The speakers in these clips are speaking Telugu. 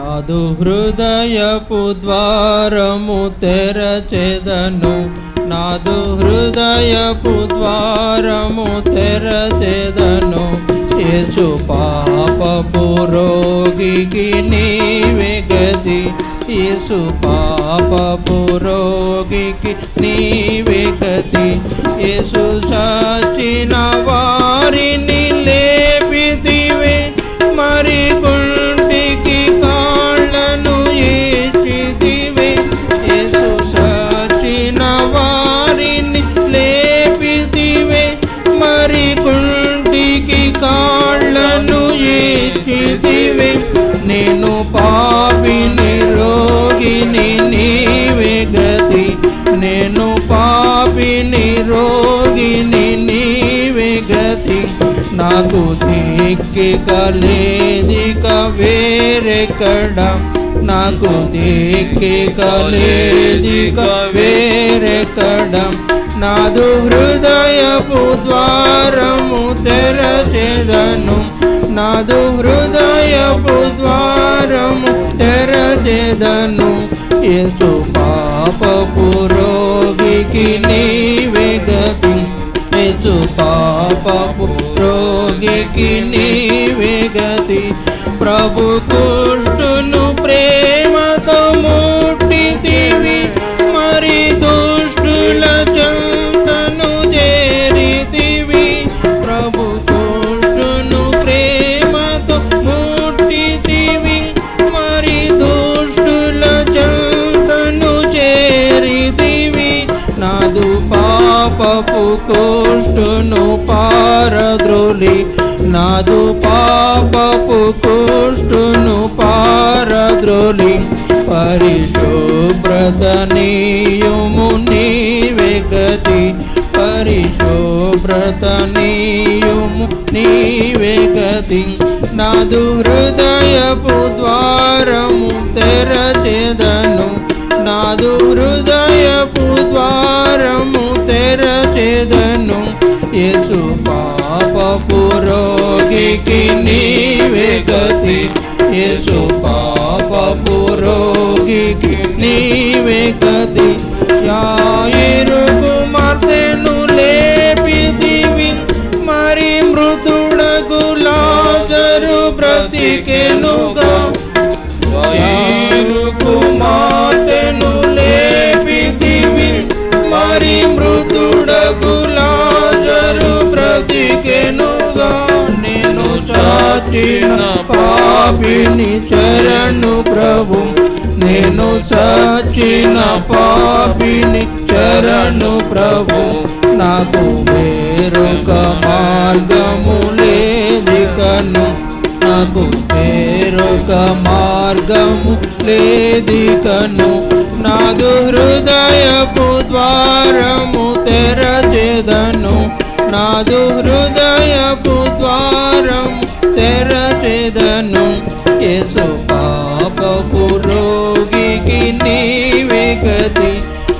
నాదు హృదయపు ద్వారము తెరచెదను. నాదు హృదయపు ద్వారము తెరచెదను. యేసు పాపపు రోగికి నీవే గతి. యేసు పాపపు రోగికి నీవే గతి. యేసు సచిన వారిని లేపిదివే మరి నేను పాపిని రోగిని నీవే గతి. నాకు దిక్కిక లేదిక వేరెక్కడ నాకు దిక్కిక లేదిక వేరెక్కడ నాదు హృదయపు ద్వారము తెరచెదను. నాదు హృదయపు ద్వారము తెరచెదను. యేసు పాపపు రోగికి నీవే గతి. యేసు పాపపు రోగికి నీవే గతి. ప్రభు దుష్టును పాపపు కోష్టును పారద్రోలి. నాదు పాపపు కోష్టును పారద్రోలి. పరిశుభ్రత నీయుము నీవే గతి. పరిశుభ్రత నీవే గతి. నాదు హృదయపు ద్వారము తెరచెదను. నాదు హృదయ రోగికి నీవే గతి. యేసు పాపపు రోగికి నీవే గతి. యాయిరు పాపిని చరణు ప్రభు. నేను సచిన పాపిని చరణు ప్రభు. నాకు వేరొక మార్గము లేదికను నాకు వేరొక మార్గము లేదికను నాదు హృదయపు ద్వారము తెరచెదను. నాదు హృదయపు తెర తెరచెదను యేసు పాపపు రోగికి నీవే గతి.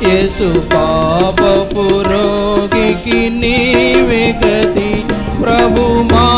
యేసు పాపపు రోగికి నీవే గతి. ప్రభు మా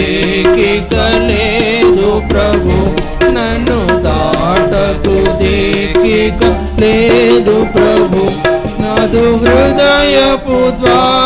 దాటకు దిక్కిక ప్రభు నన్ను దాటకు దిక్కిక లేదు ప్రభు. నాదు హృదయపు ద్వార